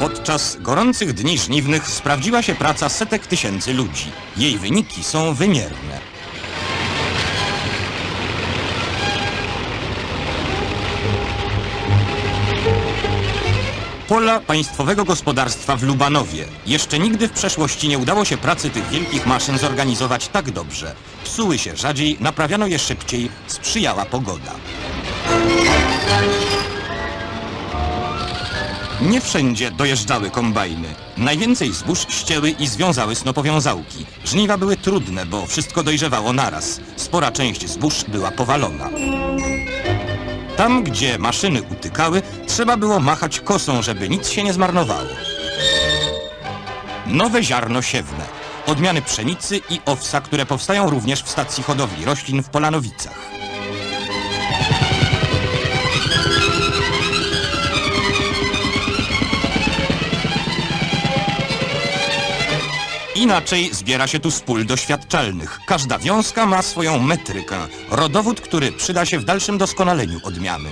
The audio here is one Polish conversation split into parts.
Podczas gorących dni żniwnych sprawdziła się praca setek tysięcy ludzi. Jej wyniki są wymierne. Pola państwowego gospodarstwa w Lubanowie. Jeszcze nigdy w przeszłości nie udało się pracy tych wielkich maszyn zorganizować tak dobrze. Psuły się rzadziej, naprawiano je szybciej, sprzyjała pogoda. Nie wszędzie dojeżdżały kombajny. Najwięcej zbóż ścięły i związały snopowiązałki. Żniwa były trudne, bo wszystko dojrzewało naraz. Spora część zbóż była powalona. Tam, gdzie maszyny utykały, trzeba było machać kosą, żeby nic się nie zmarnowało. Nowe ziarno siewne. Odmiany pszenicy i owsa, które powstają również w stacji hodowli roślin w Polanowicach. Inaczej zbiera się tu z pól doświadczalnych. Każda wiązka ma swoją metrykę, rodowód, który przyda się w dalszym doskonaleniu odmiany.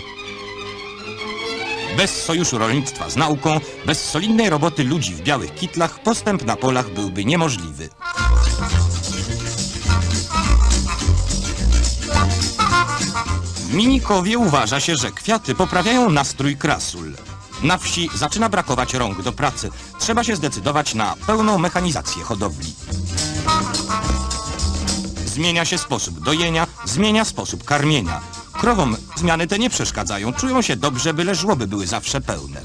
Bez sojuszu rolnictwa z nauką, bez solidnej roboty ludzi w białych kitlach, postęp na polach byłby niemożliwy. W Minikowie uważa się, że kwiaty poprawiają nastrój krasul. Na wsi zaczyna brakować rąk do pracy. Trzeba się zdecydować na pełną mechanizację hodowli. Zmienia się sposób dojenia, zmienia sposób karmienia. Krowom zmiany te nie przeszkadzają, czują się dobrze, byle żłoby były zawsze pełne.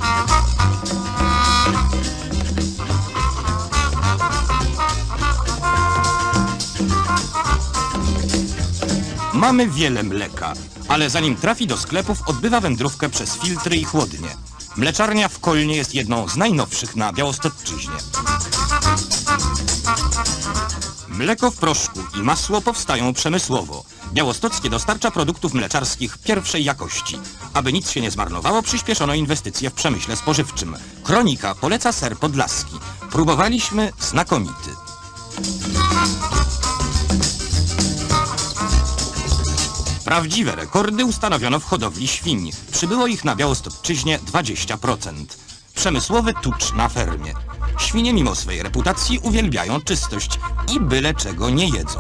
Mamy wiele mleka, ale zanim trafi do sklepów, odbywa wędrówkę przez filtry i chłodnie. Mleczarnia w Kolnie jest jedną z najnowszych na Białostocczyźnie. Mleko w proszku i masło powstają przemysłowo. Białostockie dostarcza produktów mleczarskich pierwszej jakości. Aby nic się nie zmarnowało, przyspieszono inwestycje w przemyśle spożywczym. Kronika poleca ser podlaski. Próbowaliśmy znakomity. Prawdziwe rekordy ustanowiono w hodowli świń. Przybyło ich na Białostocczyźnie 20%. Przemysłowy tucz na fermie. Świnie mimo swej reputacji uwielbiają czystość i byle czego nie jedzą.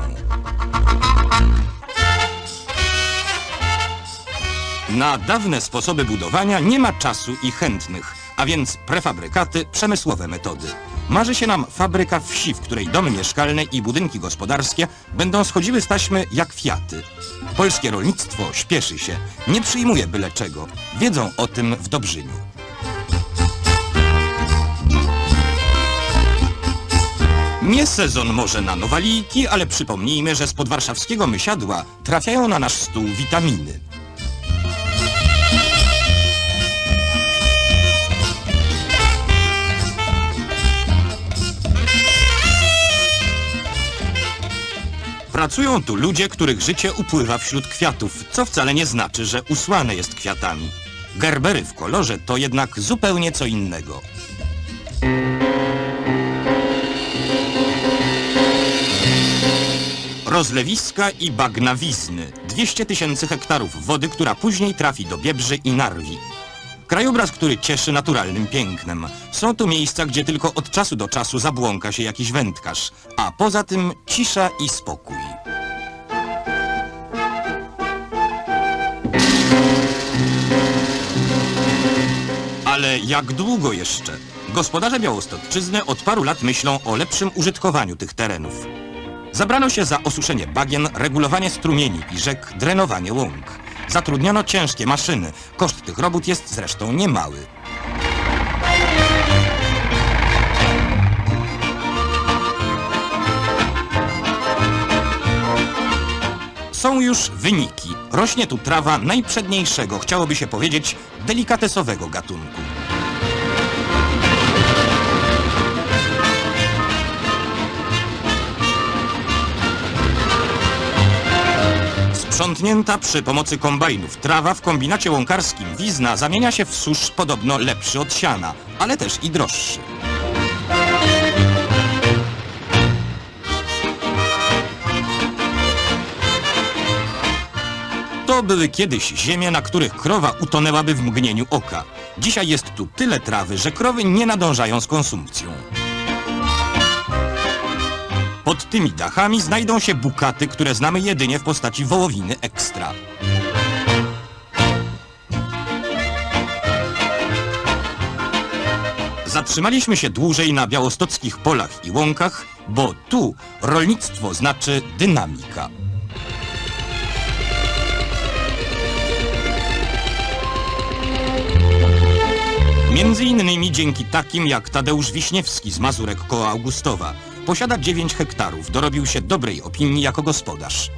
Na dawne sposoby budowania nie ma czasu i chętnych, a więc prefabrykaty, przemysłowe metody. Marzy się nam fabryka wsi, w której domy mieszkalne i budynki gospodarskie będą schodziły z taśmy jak fiaty. Polskie rolnictwo śpieszy się, nie przyjmuje byle czego. Wiedzą o tym w Dobrzyniu. Nie sezon może na nowalijki, ale przypomnijmy, że z podwarszawskiego mysiadła trafiają na nasz stół witaminy. Pracują tu ludzie, których życie upływa wśród kwiatów, co wcale nie znaczy, że usłane jest kwiatami. Gerbery w kolorze to jednak zupełnie co innego. Rozlewiska i bagnawizny. 200 tysięcy hektarów wody, która później trafi do Biebrzy i Narwi. Krajobraz, który cieszy naturalnym pięknem. Są tu miejsca, gdzie tylko od czasu do czasu zabłąka się jakiś wędkarz, a poza tym cisza i spokój. Ale jak długo jeszcze? Gospodarze Białostocczyzny od paru lat myślą o lepszym użytkowaniu tych terenów. Zabrano się za osuszenie bagien, regulowanie strumieni i rzek, drenowanie łąk. Zatrudniono ciężkie maszyny. Koszt tych robót jest zresztą niemały. Są już wyniki. Rośnie tu trawa najprzedniejszego, chciałoby się powiedzieć, delikatesowego gatunku. Sprzątnięta przy pomocy kombajnów trawa w kombinacie łąkarskim Wizna zamienia się w susz podobno lepszy od siana, ale też i droższy. To były kiedyś ziemie, na których krowa utonęłaby w mgnieniu oka. Dzisiaj jest tu tyle trawy, że krowy nie nadążają z konsumpcją. Pod tymi dachami znajdą się bukaty, które znamy jedynie w postaci wołowiny ekstra. Zatrzymaliśmy się dłużej na białostockich polach i łąkach, bo tu rolnictwo znaczy dynamika. Między innymi dzięki takim jak Tadeusz Wiśniewski z Mazurek koło Augustowa. Posiada 9 hektarów, dorobił się dobrej opinii jako gospodarz.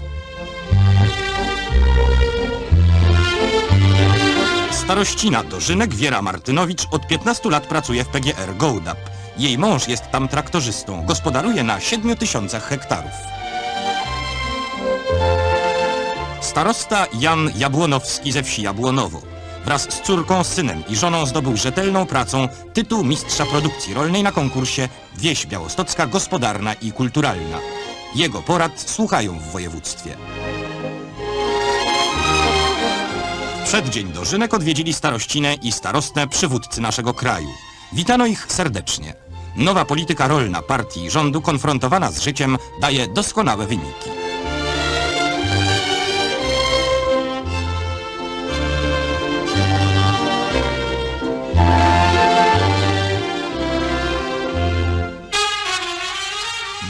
Starościna Dożynek Wiera Martynowicz od 15 lat pracuje w PGR Gołdap. Jej mąż jest tam traktorzystą, gospodaruje na 7 tysiącach hektarów. Starosta Jan Jabłonowski ze wsi Jabłonowo. Wraz z córką, synem i żoną zdobył rzetelną pracą tytuł mistrza produkcji rolnej na konkursie Wieś Białostocka Gospodarna i Kulturalna. Jego porad słuchają w województwie. W przeddzień dożynek odwiedzili starościnę i starostę przywódcy naszego kraju. Witano ich serdecznie. Nowa polityka rolna partii i rządu konfrontowana z życiem daje doskonałe wyniki.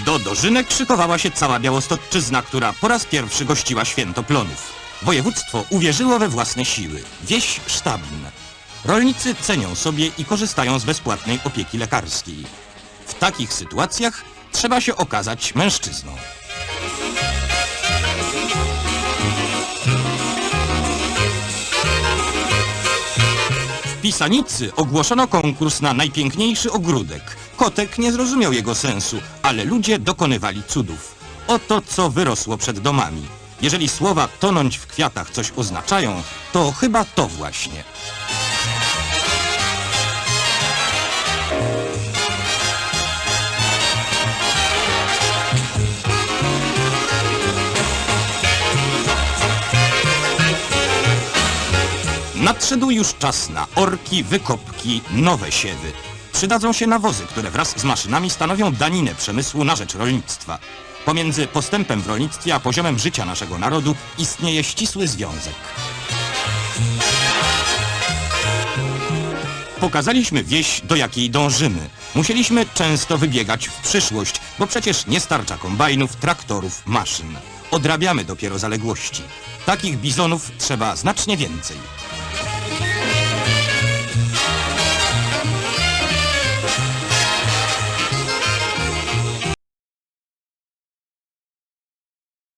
Do dożynek szykowała się cała Białostocczyzna, która po raz pierwszy gościła święto plonów. Województwo uwierzyło we własne siły. Wieś sztabna. Rolnicy cenią sobie i korzystają z bezpłatnej opieki lekarskiej. W takich sytuacjach trzeba się okazać mężczyzną. W Pisanicy ogłoszono konkurs na najpiękniejszy ogródek. Kotek nie zrozumiał jego sensu, ale ludzie dokonywali cudów. Oto co wyrosło przed domami. Jeżeli słowa tonąć w kwiatach coś oznaczają, to chyba to właśnie. Nadszedł już czas na orki, wykopki, nowe siewy. Przydadzą się nawozy, które wraz z maszynami stanowią daninę przemysłu na rzecz rolnictwa. Pomiędzy postępem w rolnictwie a poziomem życia naszego narodu istnieje ścisły związek. Pokazaliśmy wieś, do jakiej dążymy. Musieliśmy często wybiegać w przyszłość, bo przecież nie starcza kombajnów, traktorów, maszyn. Odrabiamy dopiero zaległości. Takich bizonów trzeba znacznie więcej.